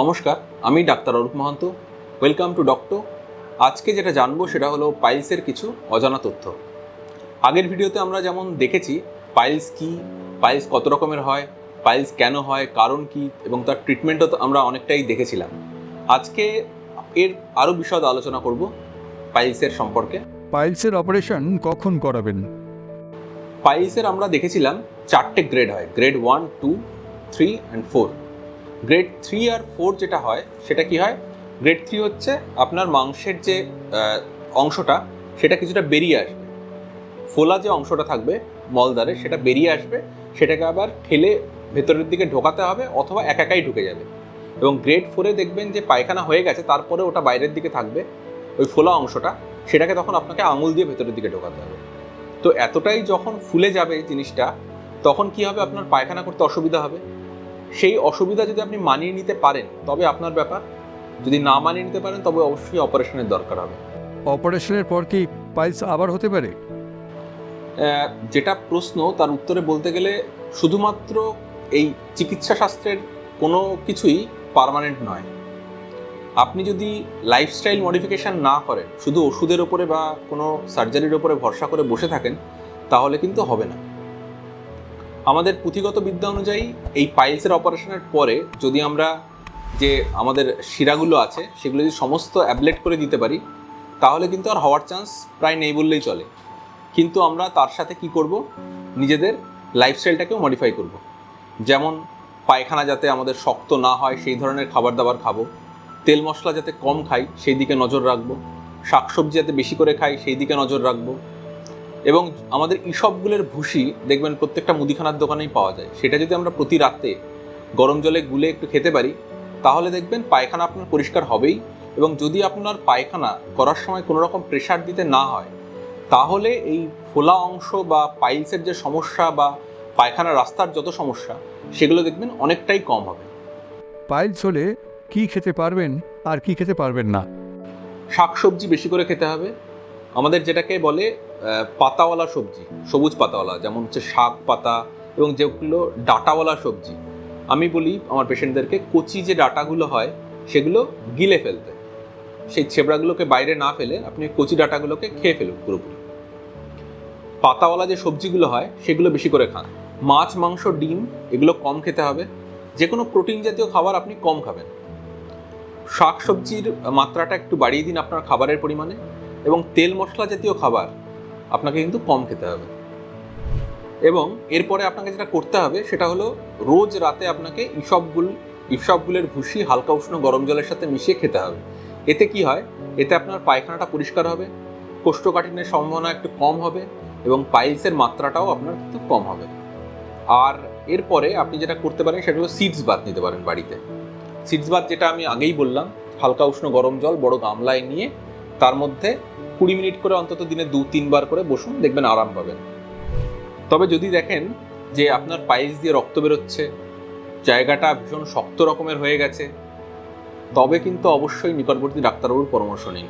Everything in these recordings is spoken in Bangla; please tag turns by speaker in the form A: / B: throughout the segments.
A: নমস্কার আমি doctor Arup Mahanta. Welcome to doctor আজকে যেটা জানব সেটা হলো পাইলসের কিছু অজানা তথ্য। আগের ভিডিওতে আমরা যেমন দেখেছি পাইলস কি পাইলস কত রকমের হয় পাইলস কেন হয় কারণ কি এবং তার ট্রিটমেন্টও তো আমরা অনেকটাই দেখেছিলাম। আজকে এর আরও বিশদ আলোচনা করব পাইলসের সম্পর্কে।
B: পাইলসের অপারেশন কখন করাবেন?
A: পাইলসের আমরা দেখেছিলাম চারটে গ্রেড হয় grade one two three and four grade three R four যেটা হয়, সেটা কি হয়? গ্রেড থ্রি হচ্ছে আপনার মাংসের যে অংশটা, সেটা কিছুটা বেরিয়ে আসবে। ফোলা যে অংশটা থাকবে মলদারে সেটা বেরিয়ে আসবে। সেটাকে আবার ঠেলে ভেতরের দিকে ঢোকাতে হবে অথবা এক একাই ঢুকে যাবে। এবং গ্রেড ফোরে দেখবেন যে পায়খানা হয়ে গেছে, তারপরে ওটা বাইরের দিকে থাকবে, ওই ফোলা অংশটা, সেটাকে তখন আপনাকে আঙুল দিয়ে ভেতরের দিকে ঢোকাতে হবে। তো এতটাই যখন ফুলে যাবে জিনিসটা, তখন কি হবে? আপনার পায়খানা করতে অসুবিধা হবে। সেই অসুবিধা যদি আপনি মানিয়ে নিতে পারেন তবে আপনার ব্যাপার। যদি না মানিয়ে নিতে পারেন তবে অবশ্যই অপারেশনের দরকার হবে।
B: অপারেশনের পর কি পাইলস আবার হতে পারে?
A: যেটা প্রশ্ন তার উত্তরে বলতে গেলে শুধুমাত্র এই চিকিৎসা শাস্ত্রের কোনো কিছুই পার্মানেন্ট নয়। আপনি যদি লাইফস্টাইল মডিফিকেশান না করেন শুধু ওষুধের ওপরে বা কোনো সার্জারির ওপরে ভরসা করে বসে থাকেন তাহলে কিন্তু হবে না। আমাদের পুঁথিগত বিদ্যা অনুযায়ী এই পাইলসের অপারেশনের পরে যদি আমরা যে আমাদের শিরাগুলো আছে, সেগুলো যদি সমস্ত অ্যাবলেট করে দিতে পারি, তাহলে কিন্তু আর হওয়ার চান্স প্রায় নেই বললেই চলে। কিন্তু আমরা তার সাথে কি করব? নিজেদের লাইফস্টাইলটাকেও মডিফাই করব। যেমন পায়খানা যাতে আমাদের শক্ত না হয়, সেই ধরনের খাবার দাবার খাব। তেল মশলা যাতে কম খাই, সেই দিকে নজর রাখব। শাকসবজি যাতে বেশি করে খাই, সেই দিকে নজর রাখব। এবং আমাদের ইসবগুলের ভুসি দেখবেন প্রত্যেকটা মুদিখানার দোকানেই পাওয়া যায়। সেটা যদি আমরা প্রতি রাতে গরম জলে গুলে একটু খেতে পারি তাহলে দেখবেন পায়খানা আপনার পরিষ্কার হবেই এবং যদি আপনার পায়খানা করার সময় কোনো রকম প্রেশার দিতে না হয় তাহলে এই ফোলা অংশ বা পাইলসের যে সমস্যা বা পায়খানা রাস্তার যত সমস্যা সেগুলো দেখবেন অনেকটাই কম হবে।
B: পাইলস হলে কি খেতে পারবেন আর কি খেতে পারবেন না?
A: শাকসবজি বেশি করে খেতে হবে আমাদের যেটাকে বলে পাতাওয়ালা সবজি, সবুজ পাতাওয়ালা, যেমন হচ্ছে শাক পাতা এবং যেগুলো ডাটাওয়ালা সবজি। আমি বলি আমার পেশেন্টদেরকে, কচি যে ডাটাগুলো হয়, সেগুলো গিলে ফেলতে। সেই ছেবড়াগুলোকে বাইরে না ফেলে আপনি কচি ডাটাগুলোকে খেয়ে ফেলুন পুরোপুরি। পাতাওয়ালা যে সবজিগুলো হয়, সেগুলো বেশি করে খান। মাছ, মাংস, ডিম, এগুলো কম খেতে হবে। যে কোনো প্রোটিন জাতীয় খাবার আপনি কম খাবেন। শাক সবজির মাত্রাটা একটু বাড়িয়ে দিন আপনার খাবারের পরিমাণে। এবং তেল মশলা জাতীয় খাবার আপনাকে কিন্তু কম খেতে হবে। এবং এরপরে আপনাকে যেটা করতে হবে, সেটা হলো রোজ রাতে আপনাকে ইসবগুল, ইসবগুলের ভুসি হালকা উষ্ণ গরম জলের সাথে মিশিয়ে খেতে হবে। এতে কি হয়? এতে আপনার পায়খানাটা পরিষ্কার হবে, কোষ্ঠকাঠিন্যের সম্ভাবনা একটু কম হবে এবং পাইলসের মাত্রাটাও আপনার কিন্তু কম হবে। আর এরপরে আপনি যেটা করতে পারেন, সেটা হলো সিডস বাত নিতে পারেন বাড়িতে। সিডস বাত যেটা আমি আগেই বললাম, হালকা উষ্ণ গরম জল, বড় গামলায় নিয়ে তার মধ্যে কুড়ি মিনিট করে অন্তত দিনে দু, তিনবার করে বসুন, দেখবেন আরাম পাবেন। তবে যদি দেখেন যে আপনার পায়েস দিয়ে রক্ত বেরোচ্ছে, জায়গাটা ভীষণ শক্ত রকমের হয়ে গেছে, তবে কিন্তু অবশ্যই নিকটবর্তী ডাক্তারবাবুর পরামর্শ নিন।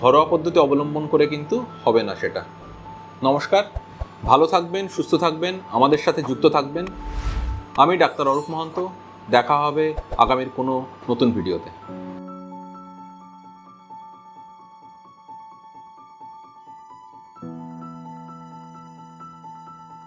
A: ঘরোয়া পদ্ধতি অবলম্বন করে কিন্তু হবে না সেটা। নমস্কার, ভালো থাকবেন, সুস্থ থাকবেন, আমাদের সাথে যুক্ত থাকবেন। আমি ডাক্তার অরূপ মহন্ত, দেখা হবে আগামীর কোনো নতুন ভিডিওতে।